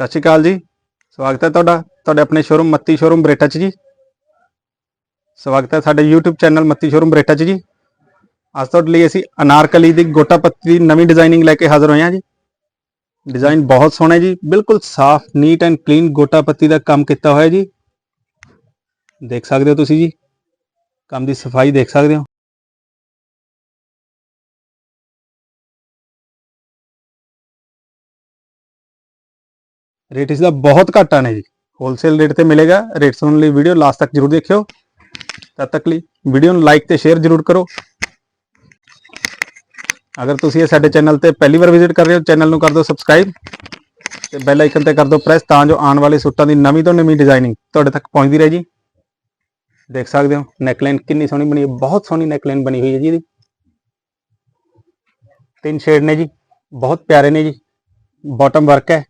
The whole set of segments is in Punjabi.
ਸਤਿ ਸ਼੍ਰੀ ਅਕਾਲ ਜੀ। ਸਵਾਗਤ ਹੈ ਤੁਹਾਡਾ, ਤੁਹਾਡੇ ਆਪਣੇ ਸ਼ੋਰੂਮ ਮੱਤੀ ਸ਼ੋਰੂਮ ਬਰੇਟਾ 'ਚ ਜੀ। ਸਵਾਗਤ ਹੈ ਸਾਡੇ YouTube channel Matti showroom Bareta 'ਚ ਜੀ। ਅੱਜ ਤੁਹਾਡੇ ਲਈ ਅਸੀਂ ਅਨਾਰਕਲੀ ਦੀ ਗੋਟਾ ਪੱਤੀ ਦੀ ਨਵੀਂ ਡਿਜ਼ਾਈਨਿੰਗ ਲੈ ਕੇ ਹਾਜ਼ਰ ਹੋਏ ਹਾਂ ਜੀ। ਡਿਜ਼ਾਈਨ ਬਹੁਤ ਸੋਹਣਾ ਜੀ, ਬਿਲਕੁਲ ਸਾਫ਼ ਨੀਟ ਐਂਡ ਕਲੀਨ ਗੋਟਾ ਪੱਤੀ ਦਾ ਕੰਮ ਕੀਤਾ ਹੋਇਆ ਜੀ। ਦੇਖ ਸਕਦੇ ਹੋ ਤੁਸੀਂ ਜੀ, ਕੰਮ ਦੀ ਸਫ਼ਾਈ ਦੇਖ ਸਕਦੇ ਹੋ। ਰੇਟ ਇਸ ਦਾ ਬਹੁਤ ਘਾਟਾ ਨੇ ਜੀ। ਹੋਲਸੇਲ ਰੇਟ ਤੇ ਮਿਲੇਗਾ। ਰੇਟ ਸੁਣਨ ਲਈ ਵੀਡੀਓ ਲਾਸਟ ਤੱਕ ਜਰੂਰ ਦੇਖਿਓ। ਤਦ ਤੱਕ ਲਈ ਵੀਡੀਓ ਨੂੰ ਲਾਈਕ ਤੇ ਸ਼ੇਅਰ ਜਰੂਰ ਕਰੋ। ਅਗਰ ਤੁਸੀਂ ਇਹ ਸਾਡੇ ਚੈਨਲ ਤੇ ਪਹਿਲੀ ਵਾਰ ਵਿਜ਼ਿਟ ਕਰ ਰਹੇ ਹੋ ਚੈਨਲ ਨੂੰ ਕਰ ਦਿਓ ਸਬਸਕ੍ਰਾਈਬ ਤੇ ਬੈਲ ਆਈਕਨ ਤੇ ਕਰ ਦਿਓ ਪ੍ਰੈਸ ਤਾਂ ਜੋ ਆਉਣ ਵਾਲੇ ਸੂਟਾਂ ਦੀ ਨਵੀਂ ਤੋਂ ਨਵੀਂ ਡਿਜ਼ਾਈਨਿੰਗ ਤੁਹਾਡੇ ਤੱਕ ਪਹੁੰਚਦੀ ਰਹੇ ਜੀ। ਦੇਖ ਸਕਦੇ ਹੋ ਨੈਕਲਾਈਨ ਕਿੰਨੀ ਸੋਹਣੀ ਬਣੀ ਹੈ, ਬਹੁਤ ਸੋਹਣੀ ਨੈਕਲਾਈਨ ਬਣੀ ਹੋਈ ਹੈ ਜੀ ਇਹਦੀ। ਤਿੰਨ ਸ਼ੇਡ ਨੇ ਜੀ, ਬਹੁਤ ਪਿਆਰੇ ਨੇ ਜੀ। ਬਾਟਮ ਵਰਕ ਹੈ।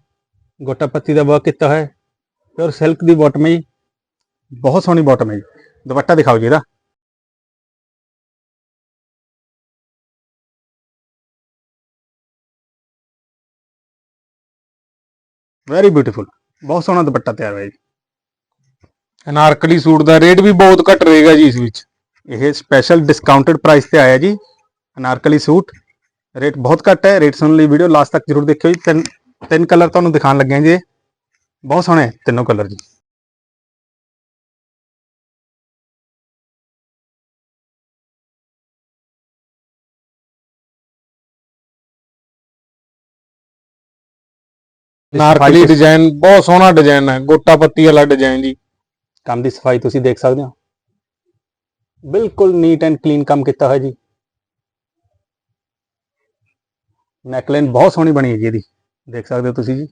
ਗੋਟਾ ਪੱਤੀ ਦਾ ਵਰਕ ਕੀਤਾ ਹੋਇਆ ਹੈ ਪਿਓਰ ਸਿਲਕ ਦੀ ਬਾਟਮ ਹੈ ਜੀ। ਬਹੁਤ ਸੋਹਣੀ ਬਾਟਮ ਹੈ ਜੀ। ਦੁਪੱਟਾ ਦਿਖਾਓ ਜੀ ਇਹਦਾ। ਵੈਰੀ ਬਿਊਟੀਫੁਲ ਬਹੁਤ ਸੋਹਣਾ ਦੁਪੱਟਾ ਤਿਆਰ ਹੋਇਆ ਜੀ। ਅਨਾਰਕਲੀ ਸੂਟ ਦਾ ਰੇਟ ਵੀ ਬਹੁਤ ਘੱਟ ਰਹੇਗਾ ਜੀ ਇਸ ਵਿੱਚ। ਇਹ ਸਪੈਸ਼ਲ ਡਿਸਕਾਊਂਟਡ ਪ੍ਰਾਈਸ ਤੇ ਆਇਆ ਜੀ। ਅਨਾਰਕਲੀ ਸੂਟ। ਰੇਟ ਬਹੁਤ ਘੱਟ ਹੈ। ਰੇਟ ਸੁਣਨ ਲਈ ਵੀਡੀਓ ਲਾਸਟ ਤੱਕ ਜਰੂਰ ਦੇਖਿਓ ਜੀ। ਤਿੰਨ ਕਲਰ ਤੁਹਾਨੂੰ ਦਿਖਾਉਣ ਲੱਗੇ ਜੀ। ਬਹੁਤ ਸੋਹਣੇ ਤਿੰਨੋਂ ਕਲਰ ਜੀ। ਅਨਾਰਕਲੀ ਡਿਜ਼ਾਈਨ ਬਹੁਤ ਸੋਹਣਾ ਡਿਜ਼ਾਈਨ ਹੈ ਗੋਟਾ ਪੱਤੀ ਵਾਲਾ ਡਿਜ਼ਾਈਨ ਜੀ। ਕੰਮ ਦੀ ਸਫ਼ਾਈ ਤੁਸੀਂ ਦੇਖ ਸਕਦੇ ਹੋ। ਬਿਲਕੁਲ ਨੀਟ ਐਂਡ ਕਲੀਨ ਕੰਮ ਕੀਤਾ ਹੋਇਆ ਜੀ। ਨੈਕਲਾਈਨ ਬਹੁਤ ਸੋਹਣੀ ਬਣੀ ਹੈ ਜੀ ਇਹਦੀ। ਦੇਖ ਸਕਦੇ ਹੋ ਤੁਸੀਂ ਜੀ।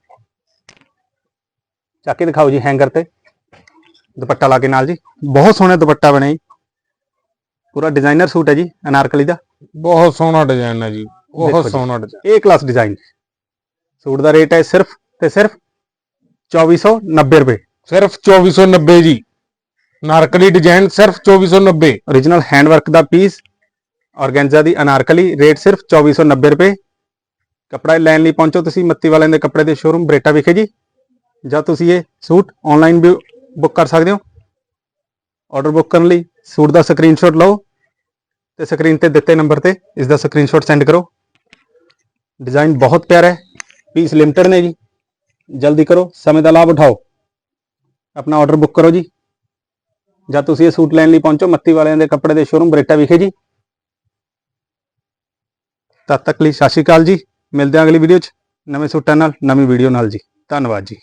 ਚੱਕ ਕੇ ਦਿਖਾਓ ਜੀ ਹੈਂਗਰ ਤੇ। ਦੁਪੱਟਾ ਲਾ ਕੇ ਨਾਲ ਜੀ। ਬਹੁਤ ਸੋਹਣਾ ਦੁਪੱਟਾ ਬਣਿਆ ਜੀ। ਪੂਰਾ ਡਿਜ਼ਾਈਨਰ ਸੂਟ ਹੈ ਜੀ ਅਨਾਰਕਲੀ ਦਾ। ਬਹੁਤ ਸੋਹਣਾ ਡਿਜ਼ਾਈਨ ਹੈ ਜੀ। ਬਹੁਤ ਸੋਹਣਾ ਡਿਜ਼ਾਈਨ ਇਹ ਕਲਾਸ ਡਿਜ਼ਾਈਨ ਸੂਟ ਦਾ ਰੇਟ ਹੈ ਸਿਰਫ ਤੇ ਸਿਰਫ 2490 ਰੁਪਏ। ਸਿਰਫ 2490 ਜੀ। ਅਨਾਰਕਲੀ ਡਿਜ਼ਾਈਨ ਸਿਰਫ 2490 origignal ਹੈਂਡ ਦਾ ਪੀਸ ਔਰਗੈਂਜ਼ਾ ਦੀ ਅਨਾਰਕਲੀ ਰੇਟ ਸਿਰਫ 2490 ਰੁਪਏ। ਕੱਪੜਾ ਲੈਣ ਲਈ ਪਹੁੰਚੋ ਤੁਸੀਂ ਮੱਤੀ ਵਾਲਿਆਂ ਦੇ ਕੱਪੜੇ ਦੇ ਸ਼ੋਰੂਮ ਬਰੇਟਾ ਵਿਖੇ ਜੀ। ਜਾਂ ਤੁਸੀਂ ਇਹ ਸੂਟ ਆਨਲਾਈਨ ਵੀ ਬੁੱਕ ਕਰ ਸਕਦੇ ਹੋ। ਆਰਡਰ ਬੁੱਕ ਕਰਨ ਲਈ ਸੂਟ ਦਾ ਸਕਰੀਨਸ਼ਾਟ ਲਓ ਤੇ ਸਕਰੀਨ ਤੇ ਦਿੱਤੇ ਨੰਬਰ ਤੇ ਇਸ ਦਾ ਸਕਰੀਨਸ਼ਾਟ ਸੈਂਡ ਕਰੋ। ਡਿਜ਼ਾਈਨ ਬਹੁਤ ਪਿਆਰਾ ਹੈ ਪੀਸ ਲਿਮਟਿਡ ਨੇ ਜੀ। ਜਲਦੀ ਕਰੋ, ਸਮੇਂ ਦਾ ਲਾਭ ਉਠਾਓ। ਆਪਣਾ ਆਰਡਰ ਬੁੱਕ ਕਰੋ ਜੀ। ਜਾਂ ਤੁਸੀਂ ਇਹ ਸੂਟ ਲੈਣ ਲਈ ਪਹੁੰਚੋ ਮੱਤੀ ਵਾਲਿਆਂ ਦੇ ਕੱਪੜੇ ਦੇ ਸ਼ੋਰੂਮ ਬਰੇਟਾ ਵਿਖੇ ਜੀ। ਤਦ ਤੱਕ ਲਈ ਸਤਿ ਸ਼੍ਰੀ ਅਕਾਲ ਜੀ। ਮਿਲਦੇ ਹਾਂ ਅਗਲੀ ਵੀਡੀਓ 'ਚ। ਨਵੇਂ ਸੂਟਾਂ ਨਾਲ ਨਵੀਂ ਵੀਡੀਓ ਨਾਲ ਜੀ। ਧੰਨਵਾਦ ਜੀ।